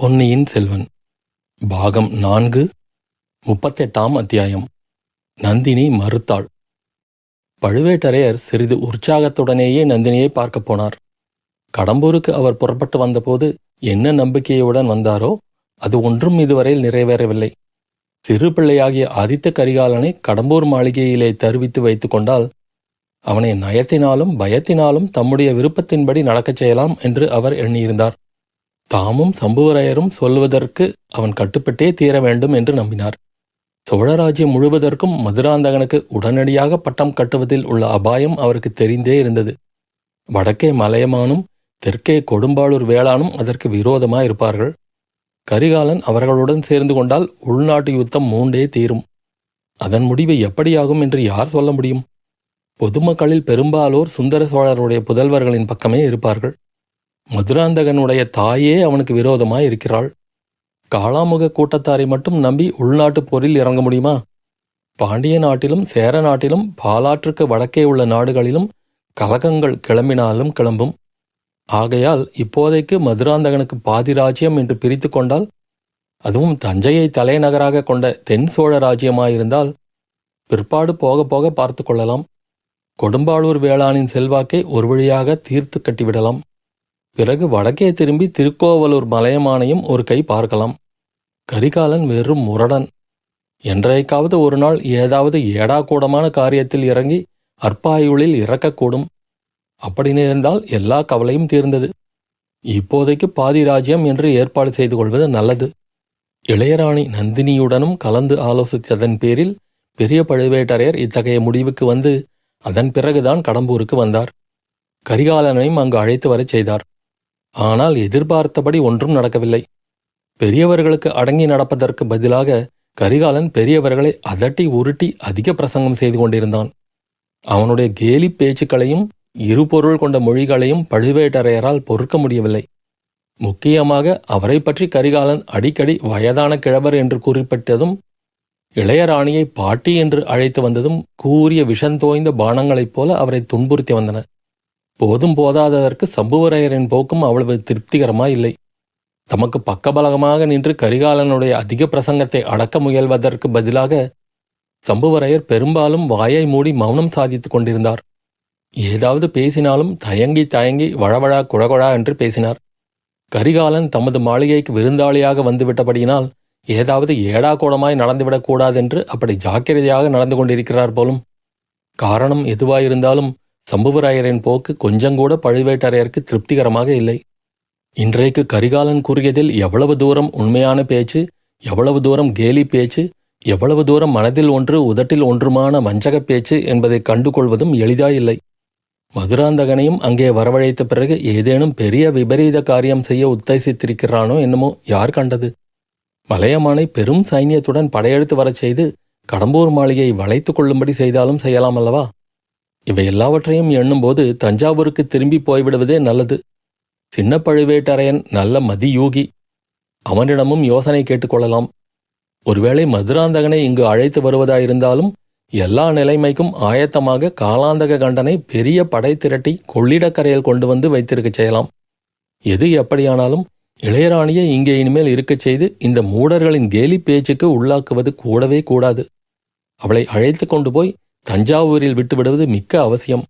பொன்னியின் செல்வன் பாகம் நான்கு முப்பத்தெட்டாம் அத்தியாயம் நந்தினி மறுத்தாள். பழுவேட்டரையர் சிறிது உற்சாகத்துடனேயே நந்தினியை பார்க்கப் போனார். கடம்பூருக்கு அவர் புறப்பட்டு வந்தபோது என்ன நம்பிக்கையுடன் வந்தாரோ அது ஒன்றும் இதுவரையில் நிறைவேறவில்லை. சிறு பிள்ளையாகிய ஆதித்த கரிகாலனை கடம்பூர் மாளிகையிலே தருவித்து வைத்து கொண்டால் அவனை நயத்தினாலும் பயத்தினாலும் தம்முடைய விருப்பத்தின்படி நடக்கச் செய்யலாம் என்று அவர் எண்ணியிருந்தார். தாமும் சம்புவரையரும் சொல்வதற்கு அவன் கட்டுப்பட்டே தீர வேண்டும் என்று நம்பினார். சோழராஜ்யம் முழுவதற்கும் மதுராந்தகனுக்கு உடனடியாக பட்டம் கட்டுவதில் உள்ள அபாயம் அவருக்கு தெரிந்தே இருந்தது. வடக்கே மலையமானும் தெற்கே கொடும்பாளூர் வேளானும் அதற்கு விரோதமாயிருப்பார்கள். கரிகாலன் அவர்களுடன் சேர்ந்து கொண்டால் உள்நாட்டு யுத்தம் மூண்டே தீரும். அதன் முடிவு எப்படியாகும் என்று யார் சொல்ல முடியும்? பொதுமக்களில் பெரும்பாலோர் சுந்தர சோழருடைய புதல்வர்களின் பக்கமே இருப்பார்கள். மதுராந்தகனுடைய தாயே அவனுக்கு விரோதமாய் இருக்கிறாள். காளாமுக கூட்டத்தாரை மட்டும் நம்பி உள்நாட்டுப் போரில் இறங்க முடியுமா? பாண்டிய நாட்டிலும் சேர நாட்டிலும் பாலாற்றுக்கு வடக்கே உள்ள நாடுகளிலும் கலகங்கள் கிளம்பினாலும் கிளம்பும். ஆகையால் இப்போதைக்கு மதுராந்தகனுக்கு பாதி ராஜ்யம் என்று பிரித்து கொண்டால் அதுவும் தஞ்சையை தலைநகராக கொண்ட தென் சோழ ராஜ்யமாயிருந்தால் பிற்பாடு போக போக பார்த்து கொள்ளலாம். கொடும்பாளூர் வேளாணின் செல்வாக்கை ஒரு வழியாக தீர்த்து கட்டிவிடலாம். பிறகு வடக்கே திரும்பி திருக்கோவலூர் மலையமானையும் ஒரு கை பார்க்கலாம். கரிகாலன் வெறும் முரடன். என்றைக்காவது ஒரு நாள் ஏதாவது ஏடாகூடமான காரியத்தில் இறங்கி அற்பாயுளில் இறக்கக்கூடும். அப்படி நேர்ந்தால் எல்லா கவலையும் தீர்ந்தது. இப்போதைக்கு பாதி ராஜ்யம் என்று ஏற்பாடு செய்து கொள்வது நல்லது. இளையராணி நந்தினியுடனும் கலந்து ஆலோசித்ததன் பேரில் பெரிய பழுவேட்டரையர் இத்தகைய முடிவுக்கு வந்து அதன் பிறகுதான் கடம்பூருக்கு வந்தார். கரிகாலனையும் அங்கு அழைத்து வரச் செய்தார். ஆனால் எதிர்பார்த்தபடி ஒன்றும் நடக்கவில்லை. பெரியவர்களுக்கு அடங்கி நடப்பதற்கு பதிலாக கரிகாலன் பெரியவர்களை அதட்டி உருட்டி அதிக பிரசங்கம் செய்து கொண்டிருந்தான். அவனுடைய கேலி பேச்சுக்களையும் இருபொருள் கொண்ட மொழிகளையும் பழுவேட்டரையரால் பொறுக்க முடியவில்லை. முக்கியமாக அவரை பற்றி கரிகாலன் அடிக்கடி வயதான கிழவர் என்று குறிப்பிட்டதும் இளையராணியை பாட்டி என்று அழைத்து வந்ததும் கூறிய விஷந்தோய்ந்த பானங்களைப் போல அவரை துன்புறுத்தி வந்தன. போதும் போதாததற்கு சம்புவரையரின் போக்கும் அவ்வளவு திருப்திகரமாக இல்லை. தமக்கு பக்கபலகமாக நின்று கரிகாலனுடைய அதிக பிரசங்கத்தை அடக்க முயல்வதற்கு பதிலாக சம்புவரையர் பெரும்பாலும் வாயை மூடி மௌனம் சாதித்துக் கொண்டிருந்தார். ஏதாவது பேசினாலும் தயங்கி தயங்கி வழவழா குழகுழா என்று பேசினார். கரிகாலன் தமது மாளிகைக்கு விருந்தாளியாக வந்துவிட்டபடியினால் ஏதாவது ஏடாகூடமாய் நடந்துவிடக் கூடாதென்று அப்படி ஜாக்கிரதையாக நடந்து கொண்டிருக்கிறார் போலும். காரணம் எதுவாயிருந்தாலும் சம்புவராயரின் போக்கு கொஞ்சங்கூட பழுவேட்டரையருக்கு திருப்திகரமாக இல்லை. இன்றைக்கு கரிகாலன் கூறியதில் எவ்வளவு தூரம் உண்மையான பேச்சு எவ்வளவு தூரம் கேலி பேச்சு எவ்வளவு தூரம் மனதில் ஒன்று உதட்டில் ஒன்றுமான வஞ்சகப் பேச்சு என்பதை கண்டுகொள்வதும் எளிதாயில்லை. மதுராந்தகனையும் அங்கே வரவழைத்த பிறகு ஏதேனும் பெரிய விபரீத காரியம் செய்ய உத்தேசித்திருக்கிறானோ என்னமோ யார் கண்டது? மலையமானை பெரும் சைன்யத்துடன் படையெடுத்து வரச் செய்து கடம்பூர் மாளிகையை வளைத்துக் கொள்ளும்படி செய்தாலும் செய்யலாம் அல்லவா? இவை எல்லாவற்றையும் எண்ணும்போது தஞ்சாவூருக்கு திரும்பி போய்விடுவதே நல்லது. சின்ன பழுவேட்டரையன் நல்ல மதியூகி. அவனிடமும் யோசனை கேட்டுக்கொள்ளலாம். ஒருவேளை மதுராந்தகனை இங்கு அழைத்து வருவதாயிருந்தாலும் எல்லா நிலைமைக்கும் ஆயத்தமாக காலாந்தக கண்டனை பெரிய படை திரட்டி கொள்ளிடக்கரையில் கொண்டு வந்து வைத்திருக்கச் செய்யலாம். எது எப்படியானாலும் இளையராணியை இங்கே இனிமேல் இருக்கச் செய்து இந்த மூடர்களின் கேலி பேச்சுக்கு உள்ளாக்குவது கூடவே கூடாது. அவளை அழைத்து கொண்டு போய் தஞ்சாவூரில் விட்டுவிடுவது மிக்க அவசியம்.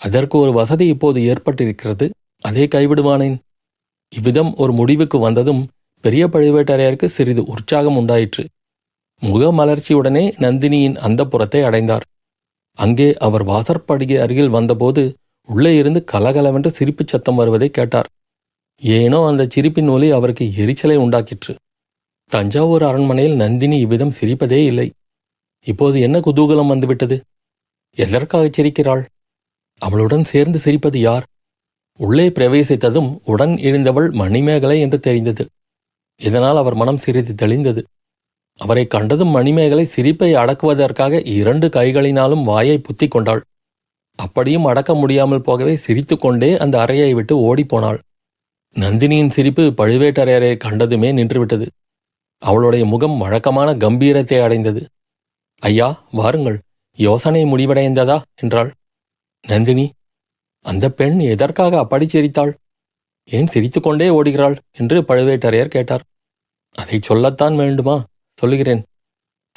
அதற்கு ஒரு வசதி இப்போது ஏற்பட்டிருக்கிறது. அதை கைவிடுவானேன். இவ்விதம் ஒரு முடிவுக்கு வந்ததும் பெரிய பழுவேட்டரையருக்கு சிறிது உற்சாகம் உண்டாயிற்று. முகமலர்ச்சியுடனே நந்தினியின் அந்த புறத்தை அடைந்தார். அங்கே அவர் வாசற்படிகை அருகில் வந்தபோது உள்ளே இருந்து கலகலவென்று சிரிப்புச் சத்தம் வருவதை கேட்டார். ஏனோ அந்த சிரிப்பின் ஒலி அவருக்கு எரிச்சலை உண்டாக்கிற்று. தஞ்சாவூர் அரண்மனையில் நந்தினி இவ்விதம் சிரிப்பதே இல்லை. இப்போது என்ன குதூகலம் வந்துவிட்டது? எதற்காக சிரிக்கிறாள். அவளுடன் சேர்ந்து சிரிப்பது யார்? உள்ளே பிரவேசித்ததும் உடன் இருந்தவள் மணிமேகலை என்று தெரிந்தது. இதனால் அவர் மனம் சிறிது தெளிந்தது. அவரை கண்டதும் மணிமேகலை சிரிப்பை அடக்குவதற்காக இரண்டு கைகளினாலும் வாயை புத்திக் கொண்டாள். அப்படியும் அடக்க முடியாமல் போகவே சிரித்துக்கொண்டே அந்த அறையை விட்டு ஓடிப்போனாள். நந்தினியின் சிரிப்பு பழுவேட்டரையரை கண்டதுமே நின்றுவிட்டது. அவளுடைய முகம் வழக்கமான கம்பீரத்தை அடைந்தது. ஐயா வாருங்கள். யோசனை முடிவடைந்ததா? என்றாள். நந்தினி அந்த பெண் எதற்காக அப்படி சிரித்தாள்? ஏன் சிரித்துக்கொண்டே ஓடுகிறாள்? என்று பழுவேட்டரையர் கேட்டார். அதை சொல்லத்தான் வேண்டுமா? சொல்லுகிறேன்.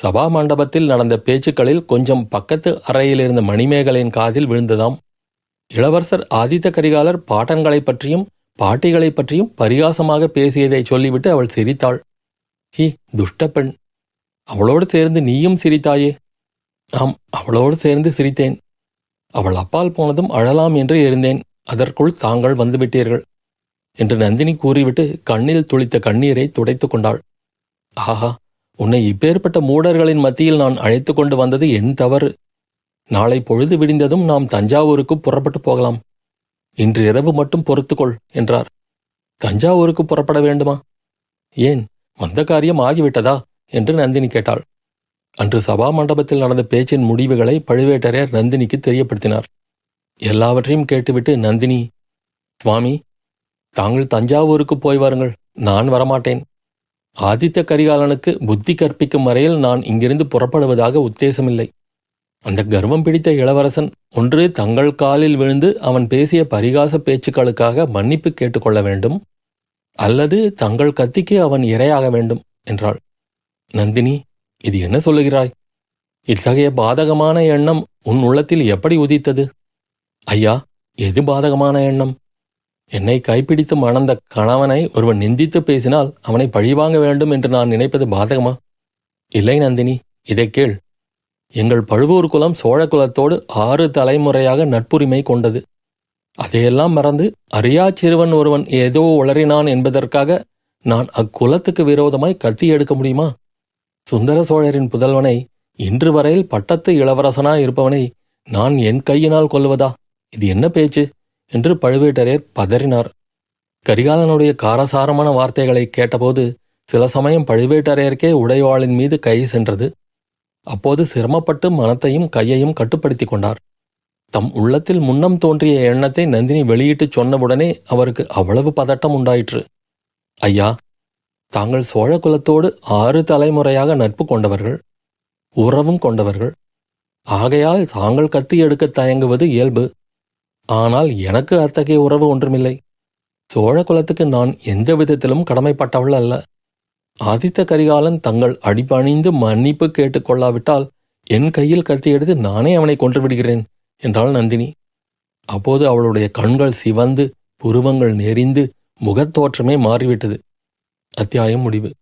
சபா மண்டபத்தில் நடந்த பேச்சுக்களில் கொஞ்சம் பக்கத்து அறையில் இருந்த மணிமேகலையின் காதில் விழுந்ததாம். இளவரசர் ஆதித்த கரிகாலர் பாட்டங்களைப் பற்றியும் பாட்டிகளைப் பற்றியும் பரிகாசமாக பேசியதை சொல்லிவிட்டு அவள் சிரித்தாள். ஹி துஷ்ட பெண். அவளோடு சேர்ந்து நீயும் சிரித்தாயே. ஆம் அவளோடு சேர்ந்து சிரித்தேன். அவள் அப்பால் போனதும் அழலாம் என்று இருந்தேன். அதற்குள் தாங்கள் வந்துவிட்டீர்கள் என்று நந்தினி கூறிவிட்டு கண்ணில் துளித்த கண்ணீரை துடைத்து கொண்டாள். ஆஹா உன்னை இப்பேற்பட்ட மூடர்களின் மத்தியில் நான் அழைத்து கொண்டு வந்தது என் தவறு. நாளை பொழுது விடிந்ததும் நாம் தஞ்சாவூருக்கு புறப்பட்டு போகலாம். இன்று இரவு மட்டும் பொறுத்துக்கொள் என்றார். தஞ்சாவூருக்கு புறப்பட வேண்டுமா? ஏன் வந்த காரியம் ஆகிவிட்டதா? என்று நந்தினி கேட்டாள். அன்று சபா மண்டபத்தில் நடந்த பேச்சின் முடிவுகளை பழுவேட்டரையர் நந்தினிக்கு தெரியப்படுத்தினார். எல்லாவற்றையும் கேட்டுவிட்டு நந்தினி சுவாமி தாங்கள் தஞ்சாவூருக்கு போய் வாருங்கள் நான் வரமாட்டேன். ஆதித்த கரிகாலனுக்கு புத்தி கற்பிக்கும் வரையில் நான் இங்கிருந்து புறப்படுவதாக உத்தேசமில்லை. அந்த கர்வம் பிடித்த இளவரசன் ஒன்று தங்கள் காலில் விழுந்து அவன் பேசிய பரிகாச பேச்சுக்களுக்காக மன்னிப்பு கேட்டுக்கொள்ள வேண்டும் அல்லது தங்கள் கத்திக்கு அவன் இரையாக வேண்டும் என்றாள். நந்தினி இது என்ன சொல்லுகிறாய்? இத்தகைய பாதகமான எண்ணம் உன் உள்ளத்தில் எப்படி உதித்தது? ஐயா எது பாதகமான எண்ணம்? என்னை கைப்பிடித்து மணந்த கணவனை ஒருவன் நிந்தித்து பேசினால் அவனை பழிவாங்க வேண்டும் என்று நான் நினைப்பது பாதகமா? இல்லை நந்தினி இதை கேள். எங்கள் பழுவூர் குலம் சோழ குலத்தோடு ஆறு தலைமுறையாக நட்புரிமை கொண்டது. அதையெல்லாம் மறந்து அறியா சிறுவன் ஒருவன் ஏதோ உளறினான் என்பதற்காக நான் அக்குலத்துக்கு விரோதமாய் கத்தி எடுக்க முடியுமா? சுந்தர சோழரின் புதல்வனை இன்று வரையில் பட்டத்து இளவரசனா இருப்பவனை நான் என் கையினால் கொல்வதா இது என்ன பேச்சு? என்று பழுவேட்டரையர் பதறினார். கரிகாலனுடைய காரசாரமான வார்த்தைகளை கேட்டபோது சில சமயம் பழுவேட்டரையருக்கே உடைவாளின் மீது கை சென்றது. அப்போது சிரமப்பட்டு மனத்தையும் கையையும் கட்டுப்படுத்திக் கொண்டார். தம் உள்ளத்தில் முன்னம் தோன்றிய எண்ணத்தை நந்தினி வெளியிட்டுச் சொன்னவுடனே அவருக்கு அவ்வளவு பதட்டம் உண்டாயிற்று. ஐயா தாங்கள் சோழ குலத்தோடு ஆறு தலைமுறையாக நட்பு கொண்டவர்கள் உறவும் கொண்டவர்கள். ஆகையால் தாங்கள் கத்தி எடுக்க தயங்குவது இயல்பு. ஆனால் எனக்கு அத்தகைய உறவு ஒன்றுமில்லை. சோழ குலத்துக்கு நான் எந்த விதத்திலும் கடமைப்பட்டவள் அல்ல. ஆதித்த கரிகாலன் தங்கள் அடிபணிந்து மன்னிப்பு கேட்டுக்கொள்ளாவிட்டால் என் கையில் கத்தி எடுத்து நானே அவனை கொன்று விடுகிறேன் என்றாள் நந்தினி. அப்போது அவளுடைய கண்கள் சிவந்து புருவங்கள் நெறிந்து முகத்தோற்றமே மாறிவிட்டது. அத்தியாயம் முடிவு.